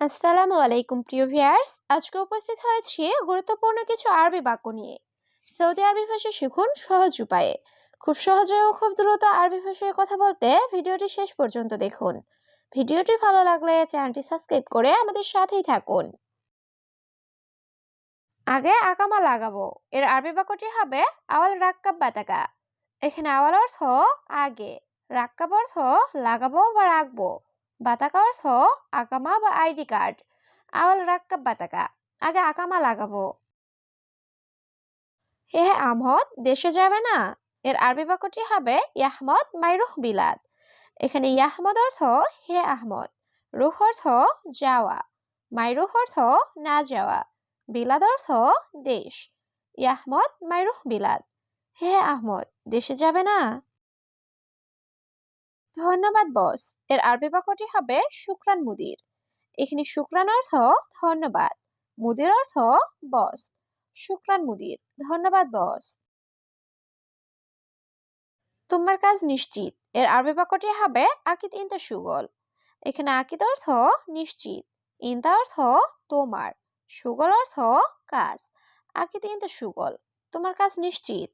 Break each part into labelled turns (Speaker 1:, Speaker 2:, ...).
Speaker 1: আসসালামু আলাইকুম, প্রিয় ভিউয়ার্স। আজকে উপস্থিত হয়েছি গুরুত্বপূর্ণ কিছু আরবি বাক্য নিয়ে। সৌদি আরবি ভাষা শিখুন সহজ উপায়ে। খুব সহজে ও খুব দ্রুত আরবি ভাষায় কথা বলতে ভিডিওটি শেষ পর্যন্ত দেখুন। ভিডিওটি ভালো লাগলে চ্যানেলটি সাবস্ক্রাইব করে আমাদের সাথেই থাকুন। আগে আকামা লাগাবো। এর আরবি বাক্যটি হবে আওয়াল রাক্কাব বাতাকা এখানে আওয়াল অর্থ আগে, রাক্কাব অর্থ লাগাবো বা রাখব। বাতাকা অর্থ আকামা বা আইডি কার্ড। আওয়াল রাক্কাব বাতাকা, আগে আকামা লাগাবো। হে আহমদ দেশে যাবে না? এর আরবি বাক্যটি হবে ইয়াহমদ মাইরুহ বিলাদ। এখানে ইয়াহমদ অর্থ হে আহমদ। রুহ অর্থ যাওয়া। মাইরুহ অর্থ না যাওয়া। বিলাদ অর্থ দেশ। ইয়াহমদ মাইরুহ বিলাদ। হে আহমদ, দেশে যাবে না? ধন্যবাদ, বস। এর আরবি বাক্যটি হবে শুক্রান মুদির। এখানে শুক্রান অর্থ ধন্যবাদ, মুদির অর্থ বস। শুক্রান মুদির, ধন্যবাদ, বস। তোমার কাজ নিশ্চিত। এর আরবি বাক্যটি হবে আকিদ ইনতা সুগল। এখানে আকিদ অর্থ নিশ্চিত, ইনতা অর্থ তোমার, সুগল অর্থ কাজ। আকিদ ইনতা সুগল, তোমার কাজ নিশ্চিত।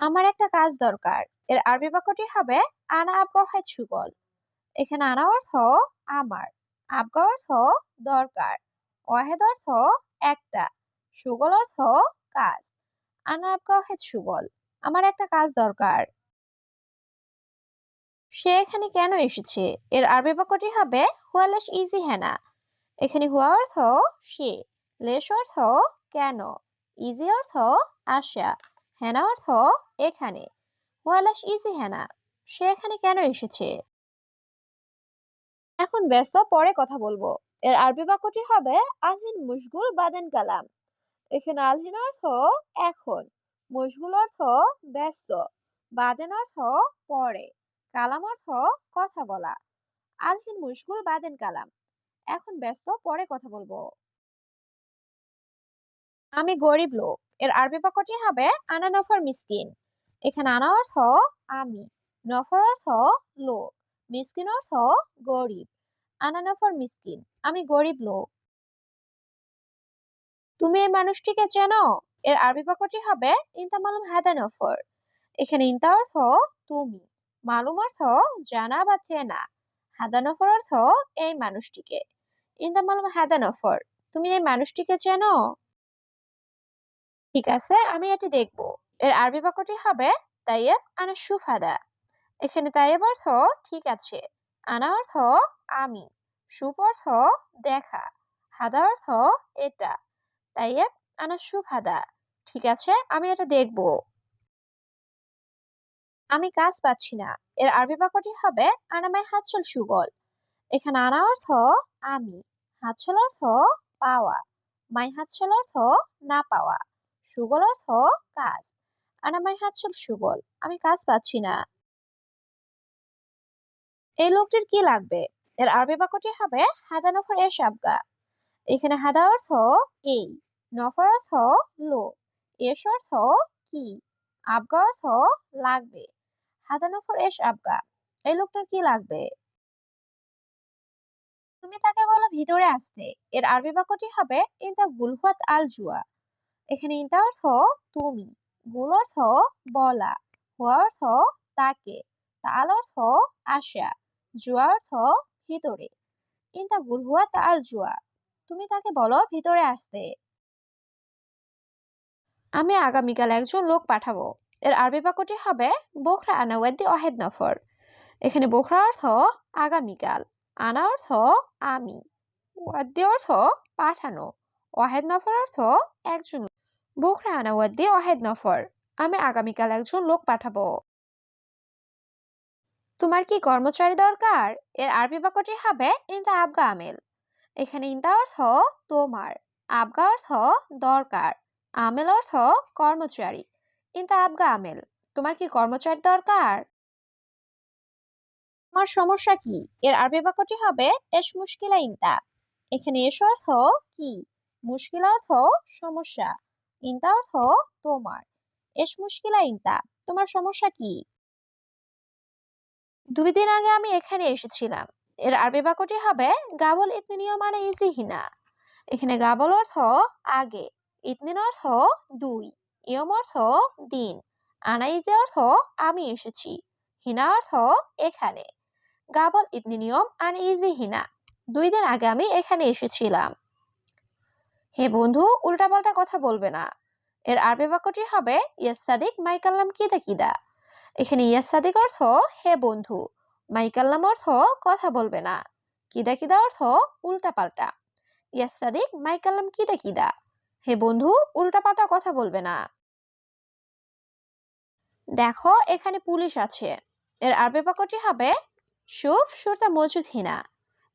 Speaker 1: আমার একটা কাজ দরকার। এর আরবি বাক্যটি হবে, আনা আবগা সুগল। এখানে আনা অর্থ আমার। আবগা অর্থ দরকার। ওয়াহেদ অর্থ একটা। সুগল অর্থ কাজ। আনা আবগা হয় সুগল। আমার একটা কাজ দরকার। সে এখানে কেন এসেছে? এর আরবি বাক্যটি হবে হুয়ালেশ ইজি হেনা। এখানে হুয়া অর্থ সে। লেশ অর্থ কেন? ইজি অর্থ আশা। হেনা অর্থ? এখানে। হুয়ালেশ ইজি হেনা সে এখানে কেন এসেছে? এখন ব্যস্ত, পরে কথা বলব। এর আরবি বাক্যটি হবে আলহিন মুশগুল বাদেন কালাম। এখানে আলহিন অর্থ এখন। মুশগুল অর্থ ব্যস্ত। বাদেন অর্থ পরে। কালাম অর্থ কথা বলা। আলহিন মুশগুল বাদেন কালাম। এখন ব্যস্ত, পরে কথা বলব। আমি গরিব লোক। এর আরবি বাক্যটি হবে, আনা নফর মিসকিন। এখানে আনা অর্থ আমি। নফর অর্থ লোক। মিসকিন অর্থ গরিব। আনা নফর মিসকিন। আমি গরিব লোক। তুমি এই মানুষটিকে চেনো? এর আরবি বাক্যটি হবে, ইনতা মালুম হাদা নফর। এখানে ইনতা অর্থ তুমি। মালুম অর্থ জানা বা চেনা। হাদা নফর অর্থ এই মানুষটিকে। ইনতা মালুম হাদা নফর। তুমি এই মানুষটিকে চেনো? ঠিক আছে, আমি এটি দেখব। এর আরবি বাক্যটি হবে তাইয়েব আনা সুফাদা। এখানে তাইয়েব অর্থ ঠিক আছে, আনা অর্থ আমি সুপ অর্থ দেখা, হাদা অর্থ এটা তাইয়েব আনা সুফাদা। ঠিক আছে, আমি এটা দেখব। আমি কাজ পাচ্ছি না। এর আরবি বাক্যটি হবে আনামাই হাতছল সুগল। এখানে আনা অর্থ আমি, হাতছল অর্থ পাওয়া, মাই হাতছল অর্থ না পাওয়া। সুগল অর্থ কাজ। আনামাই হাতছল সুগল, আমি কাজ পাচ্ছি না। এই লোকটির কি লাগবে? এর আরবি বাক্যটি হবে হাদা নফর এর সাবগা। এখানে হাদা অর্থ এই, নফর অর্থ লোক এস অর্থ কি, আবগা অর্থ লাগবে। হাদা নফর এস আবগা, এই লোকটার কি লাগবে? তুমি তাকে বলো ভিতরে আসতে। এর আরবি বাক্যটি হবে ইন দা গুলহাত আল জুয়া। এখানে ইনতা অর্থ তুমি গুল অর্থ বলা হুয়া অর্থ তাকে, তাল অর্থ আশা জুয়া অর্থ ভিতরে। ইনতা গুল হুয়া তাল জুয়া। তুমি তাকে বলো ভিতরে আসতে। আমি আগামীকাল একজন লোক পাঠাবো। এর আরবি বাক্যটি হবে, বোখরা আনাওয়াদ্দি অহেদ নফর। এখানে বোখরা অর্থ, আগামীকাল। আনা অর্থ, আমি। ওয়াদ্দি অর্থ, পাঠানো। ওয়াহেদ নফর অর্থ, একজন বোখরা আনাওয়াদ্দি অহেদ নফর। আমি আগামীকাল একজন লোক পাঠাবো। তোমার কি কর্মচারী দরকার? এর আরবি বাক্যটি হবে ইনতা আবগা আমেল। এখানে ইনতা অর্থ তোমার, আবগা অর্থ দরকার, আমেল অর্থ কর্মচারী। ইনতা আবগা আমেল, তোমার কি কর্মচারী দরকার? তোমার সমস্যা কি? এর আরবি বাক্যটি হবে এস মুশকিলা ইনতা। এখানে এস অর্থ কি? মুশকিল অর্থ সমস্যা। ইনতা অর্থ তোমার। এস মুশকিলা ইনতা, তোমার সমস্যা কি? দুই দিন আগে আমি এখানে এসেছিলাম। এর আরবি বাক্যটি হবে, গাবল ইতনিয় মানে ইজিহিনা এখানে গাবল অর্থ আগে ইতনিন অর্থ দুই ইয়ম অর্থ দিন। আনা ইজি অর্থ আমি এসেছি, হিনা অর্থ এখানে। গাবল ইতনিনিয়ম আন ইজি হিনা। দুই দিন আগে আমি এখানে এসেছিলাম। হে বন্ধু, উল্টাপাল্টা কথা বলবে না। এর আরবি বাক্যটি হবে ইয়াস্তাদিক মাইকাল্লাম কিদা কিদা এখানে ইয়াসাদিক অর্থ, হে বন্ধু মাইকাল্লাম অর্থ, কথা বলবে না কিদা কিদা অর্থ, উল্টাপাল্টা ইয়াস্তাদিক মাইকাল্লাম কিদা কিদা হে বন্ধু, উল্টাপাল্টা কথা বলবে না দেখো, এখানে পুলিশ আছে। এর আরবি বাক্যটি হবে, শুভ সুরতা মজুদ হিনা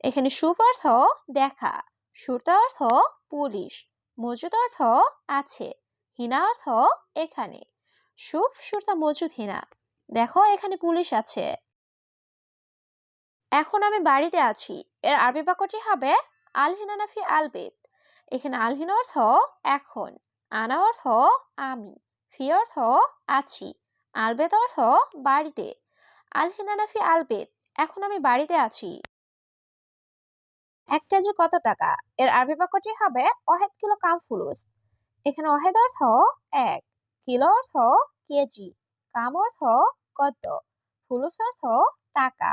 Speaker 1: এখানে শুভ অর্থ, দেখা সুরতা অর্থ পুলিশ, মজুদ অর্থ আছে, হিনা অর্থ এখানে। শুভ, সুরতা, মজুদ, হিনা। দেখো এখানে পুলিশ আছে। এখন আমি বাড়িতে আছি। এর আরবি বাক্যটি হবে আলহিনা নাফি আলবেদ এখানে আলহিন অর্থ এখন, আনা অর্থ আমি, ফি অর্থ আছি আলবেদ অর্থ বাড়িতে। আলহিনা নাফি আলবেদ এখন আমি বাড়িতে আছি। এক কেজি কত টাকা? এর আরবি বাক্যটি হবে অহেদ কিলো কাম ফুলুস। এখানে অহেদ অর্থ এক, কিলো অর্থ কেজি, কাম অর্থ কত, ফুলুস অর্থ টাকা।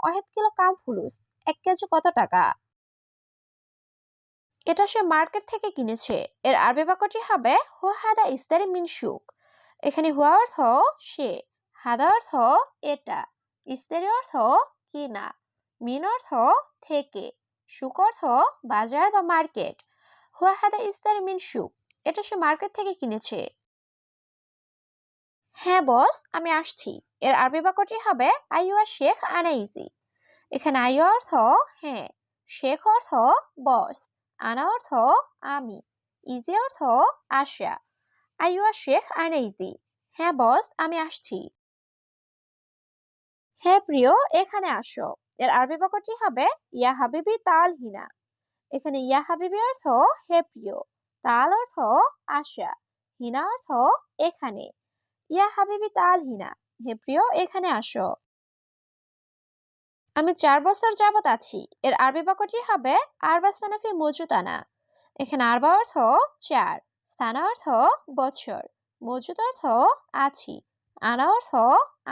Speaker 1: অহেদ কিলো কাম ফুলুস, এক কেজি কত টাকা? এটা সে মার্কেট থেকে কিনেছে। এর আরবি বাক্যটি হবে হো হাদা ইস্তারি মিন সুক এখানে হুয়া অর্থ সে, হাদা অর্থ এটা ইস্তারি অর্থ কিনা, মিন অর্থ থেকে। সুক অর্থ বাজার বা মার্কেট? হুয়া হাদা ইস্তারি মিন সুক এটা সে মার্কেট থেকে কিনেছে। হ্যাঁ বস, আমি আসছি। এর আরবি বাক্যটি হবে আইয়া শেখ আনা ইজি এখানে আইয়া অর্থ হ্যাঁ শেখ অর্থ, বস। আনা অর্থ, আমি। ইজি অর্থ আসা আইয়া শেখ আনা ইজি হ্যাঁ বস, আমি আসছি। হ্যাঁ প্রিয়, এখানে আসো। এর আরবি বাক্যটি হবে, ইয়া হাবিবি তাল হিনা। এখানে ইয়া হাবিবি অর্থ, হে প্রিয়। তাল অর্থ, আশা। হিনা অর্থ, এখানে। ইয়া হাবিবি তাল হিনা। হে প্রিয়, এখানে আসো। আমি চার বছর যাবত আছি। এর আরবি বাক্যটি হবে, আরবা স্থানাফি মজুতানা এখানে আরবা অর্থ, চার। স্থানা অর্থ, বছর। মজুদ অর্থ, আছি। আনা অর্থ,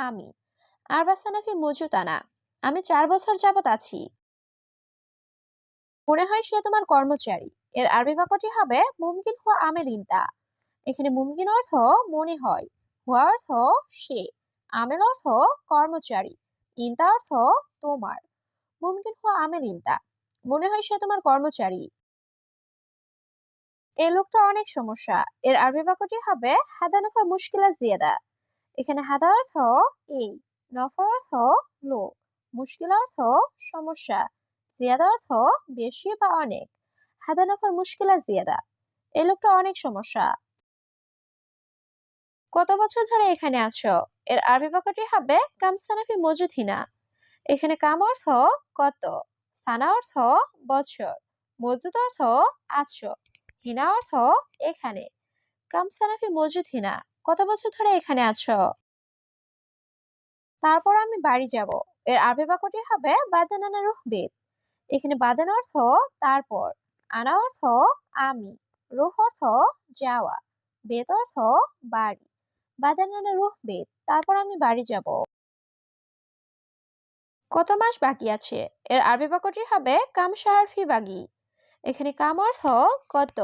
Speaker 1: আমি। আরবা স্থানাফি মজুতানা আমি চার বছর যাবত আছি। মনে হয় সে তোমার কর্মচারী। এর আরবি বাক্যটি হবে মুমকিন হুয়া আমেল ইনতা এখানে মুমকিন অর্থ মনে হয়, হুয়া অর্থ সে, আমেল অর্থ কর্মচারী, ইনতা অর্থ তোমার। মুমকিন হুয়া আমেল ইনতা মনে হয় সে তোমার কর্মচারী। এই লোকটা অনেক সমস্যা। এর আরবি বাক্যটি হবে, হাদা নফার মুশকিলা জিয়াদা। এখানে হাদা অর্থ এই, নফর অর্থ লোক মুশকিল অর্থ সমস্যা, জিয়াদা অর্থ বেশি বা অনেক। হাদা নফর মুশকিলা জিয়াদা এই লোকটা অনেক সমস্যা। কত বছর ধরে এখানে আছো? এর আরবি বাক্যটি হবে কামস্তানাফি মজুদ হিনা এখানে কাম অর্থ কত স্থানা অর্থ বছর, মজুদ অর্থ আছো হিনা অর্থ এখানে। কামস্তানাফি মজুদ হিনা কত বছর ধরে এখানে আছো? তারপর আমি বাড়ি যাব। এর আরবি বাক্যটি হবে বাদানানা রুহবেদ এখানে বাদান অর্থ তারপর, আনা অর্থ আমি, রুহ অর্থ যাওয়া বেদ অর্থ বাড়ি। বাদানানা রুহ বেদ তারপর আমি বাড়ি যাব। কত মাস বাকি আছে? এর আরবি বাক্যটি হবে কাম সাহার ফি বাগি। এখানে কাম অর্থ কত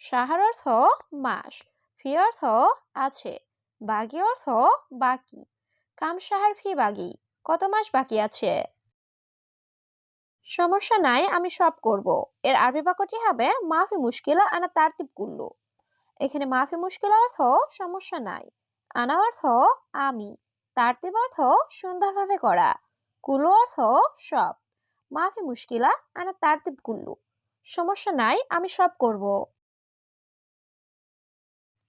Speaker 1: সাহার অর্থ মাস, ফি অর্থ আছে, বাগি অর্থ বাকি। কাম সাহার ফি বাগি। কত মাস বাকি আছে? সমস্যা নাই, আমি সব করব। এর আরবি বাক্যটি হবে, মাফি মুশকিলা আনা তারতিব কুল্লু। এখানে মাফি মুশকিল অর্থ, সমস্যা নাই। আনা অর্থ, আমি। তারতিব অর্থ, সুন্দরভাবে করা। কুল্লু অর্থ, সব। মাফি মুশকিলা আনা তারতিব কুল্লু। সমস্যা নাই, আমি সব করব।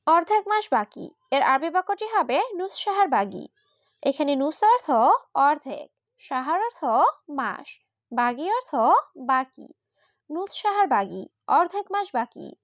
Speaker 1: অর্ধেক মাস বাকি। এর আরবি বাক্যটি হবে নুস সাহার বাগি। এখানে নুসার্থ অর্ধেক, সাহার অর্থ মাস, বাগি অর্থ বাকি। নুস, সাহার বাগি, অর্ধেক মাস বাকি।